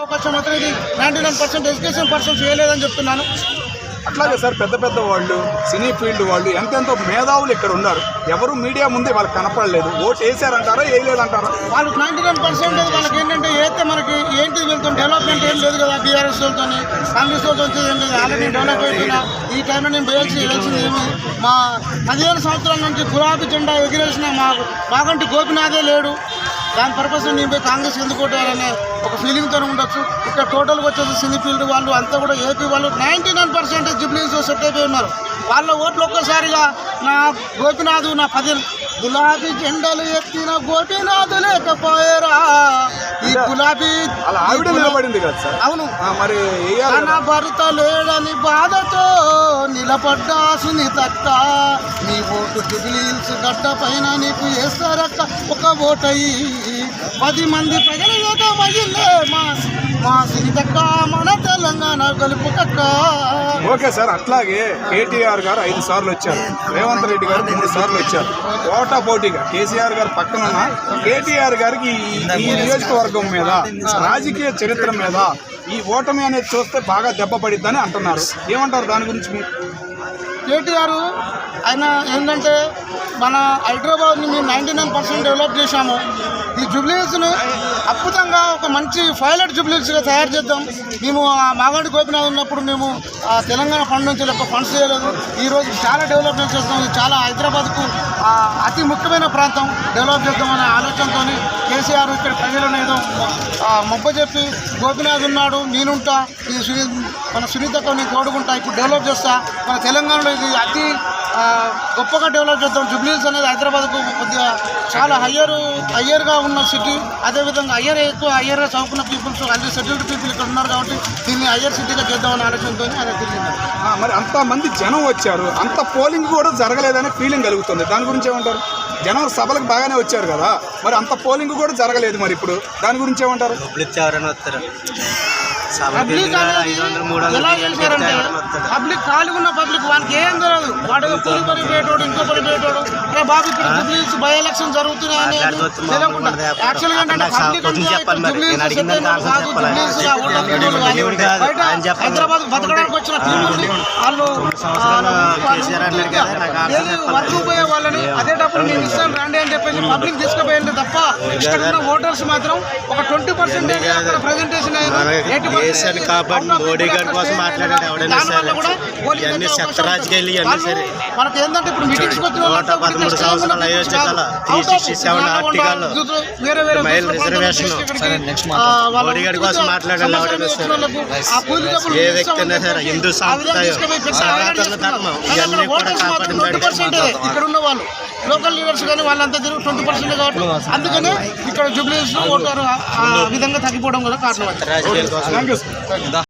అవకాశం మాత్రం ఇది ninety nine percent education persons చేయలేదని చెప్తున్నాను. అట్లాగే సార్ పెద్ద పెద్ద వాళ్ళు సినీ ఫీల్డ్ వాళ్ళు ఎంతెంతో మేధావులు ఇక్కడ ఉన్నారు. ఎవరు మీడియా ముందే వాళ్ళకి కనపడలేదు. ఓటు వేసారంటారా వేయలేదంటారా? వాళ్ళకి నైంటీ నైన్ పర్సెంట్ వాళ్ళకి ఏంటంటే ఏతే మనకి ఏంటి వెళ్తాం డెవలప్మెంట్ ఏం లేదు కదా బీఆర్ఎస్ వాళ్ళతో కాంగ్రెస్ వాళ్ళతో ఏం లేదు. ఆల్రెడీ డెవలప్ అయిపోయినా. ఈ టైంలో నేను వేయాల్సి వేయాల్సింది ఏమి? మా పదిహేను సంవత్సరాల నుంచి గులాబీ జెండా ఎగిరేసిన మా మాగంటి గోపినాథే లేడు. దాని పర్పస్ నేను పోయి కాంగ్రెస్ ఎందుకు కొట్టారనే ఒక ఫీలింగ్తో ఉండొచ్చు. ఇక్కడ టోటల్గా వచ్చేసి సినీ ఫీల్డ్ వాళ్ళు అంతా కూడా ఏపీ వాళ్ళు నైంటీ నైన్ పర్సెంట్ జుబ్లీస్ సెట్ అయిపోయి ఉన్నారు. వాళ్ళ ఓట్లు ఒక్కసారిగా నా గోపినాథ్ నా పది గులాబీ జెండలు ఎత్తిన గోపినాథ్ లేకపోయారా? ఈ గులాబీ అలా ఆవిడ నిలబడింది కదా సార్? అవును. మరి తన భర్త లేడని బాధతో నిలబడ్డా సునీతక్క. నీ ఓటు జుబిలీల్స్ గడ్డ పైన నీకు వేస్తారక్క. ఒక ఓటయి. పది మంది ప్రజల ఏకమయ్యిందే మా మా సునీతక్క మన తెలంగాణ కలుపుకక్క ఓకే సార్ అట్లాగే కేటీఆర్ గారు ఐదు సార్లు వచ్చారు. రేవంత్ రెడ్డి గారు మూడు సార్లు వచ్చారు. ఓటా పోటీగా కేసీఆర్ గారు పక్కన కేటీఆర్ గారికి ఈ నియోజకవర్గం మీద రాజకీయ చరిత్ర మీద ఈ ఓటమి అనేది చూస్తే బాగా దెబ్బ పడిద్దని అంటున్నారు. ఏమంటారు దాని గురించి మీరు? కేటీఆర్ ఆయన ఏంటంటే మన హైదరాబాద్ని మేము నైంటీ నైన్ పర్సెంట్ డెవలప్ చేశాము. ఈ జుబ్లీస్ని అద్భుతంగా ఒక మంచి పైలట్ జుబ్లీస్గా తయారు చేద్దాం. మేము ఆ మాగాడి గోపినాథ్ ఉన్నప్పుడు మేము ఆ తెలంగాణ ఫండ్ నుంచి ఎక్కువ ఫండ్స్ చేయలేదు. ఈరోజు చాలా డెవలప్మెంట్ చేస్తాం ఇది చాలా హైదరాబాద్కు అతి ముఖ్యమైన ప్రాంతం డెవలప్ చేద్దామనే ఆలోచనతో కేసీఆర్ ఇక్కడ ప్రజలను ఏదో మొబ్బజెప్పి చెప్పి గోపినాథ్ ఉన్నాడు నేనుంటా ఈ సునీ మన సునీతతో నేను తోడుకుంటా ఇప్పుడు డెవలప్ చేస్తా. మన తెలంగాణలో ఇది అతి గొప్పగా డెవలప్ చేద్దాం. జుబ్లీస్ అనేది హైదరాబాద్కు కొద్దిగా చాలా హయ్యర్ హయ్యర్గా ఉన్న సిటీ అదేవిధంగా హయ్యర్ ఎక్కువ హయ్యర్గా చదువుకున్న పీపుల్స్ అన్ని సెటిల్డ్ పీపుల్ ఇక్కడ ఉన్నారు కాబట్టి దీన్ని హయ్యర్ సిటీగా చేద్దామనే ఆలోచనతో అదే తిరిగింది మరి అంత మంది జనం వచ్చారు. అంత పోలింగ్ కూడా జరగలేదనే ఫీలింగ్ కలుగుతుంది. దాని గురించి ఏమంటారు? జనం సభలకు బాగానే వచ్చారు కదా. మరి అంత పోలింగ్ కూడా జరగలేదు మరి ఇప్పుడు. దాని గురించి ఏమంటారు? పబ్లిక్ ఖాళీ ఉన్న పబ్లిక్ వానికి ఏం తెలియదు వాడు కూలి పని పోయేటోడు ఇంకో పని పోయేటోడు. అరే బాబు ఇక్కడ జూబ్లీస్ బై ఎలక్షన్ జరుగుతున్నాయి అనేది మాట్లాడుతూ మా తెలియకుండా పబ్లిక్. హైదరాబాద్ బతకడానికి వచ్చిన వాళ్ళు. వర్క్ పోయే వాళ్ళని అదే డబ్బులు నేను ఇస్తాను రండి అని చెప్పేసి పబ్లిక్ తీసుకుపోయింది తప్ప ఇక్కడ ఉన్న ఓటర్స్ మాత్రం ఒక ట్వంటీ పర్సెంట్ అక్కడ ప్రజెంటేషన్ కాపాడి మోడీ గారి కోసం మాట్లాడాడు ఎవడైనా సరే. ఇవన్నీ చెత్త రాజకీయాలు ఇవన్నీ సరే. మనకి ఏంటంటే ఇప్పుడు మీటింగ్స్ నూట పదమూడు ఇక్కడ సంవత్సరాలు అయోధ్య కల 367 ఆర్టికల్ మైల్ రిజర్వేషన్. సరే, మోడీ గారి కోసం మాట్లాడాలి ఏ వ్యక్తి అయినా హిందూ ఆ విధంగా సాంప్రదాయం, తీసుకుపోయి పెద్ద సనాతన హైరాణ చేస్తున్నారు. ధర్మం, కానీ ఇవన్నీ అక్కడ కూడా ఓటర్స్ మాత్రం కాపాడిన 20% ఇక్కడ ఉన్న వాళ్ళు లోకల్ లీడర్స్ కానీ వాళ్ళంతా తిరిగి ట్వంటీ పర్సెంట్ కాబట్టి అందుకనే ఇక్కడ జూబ్లీస్ ఓటర్ ఆ విధంగా తగ్గిపోవడం కూడా కారణం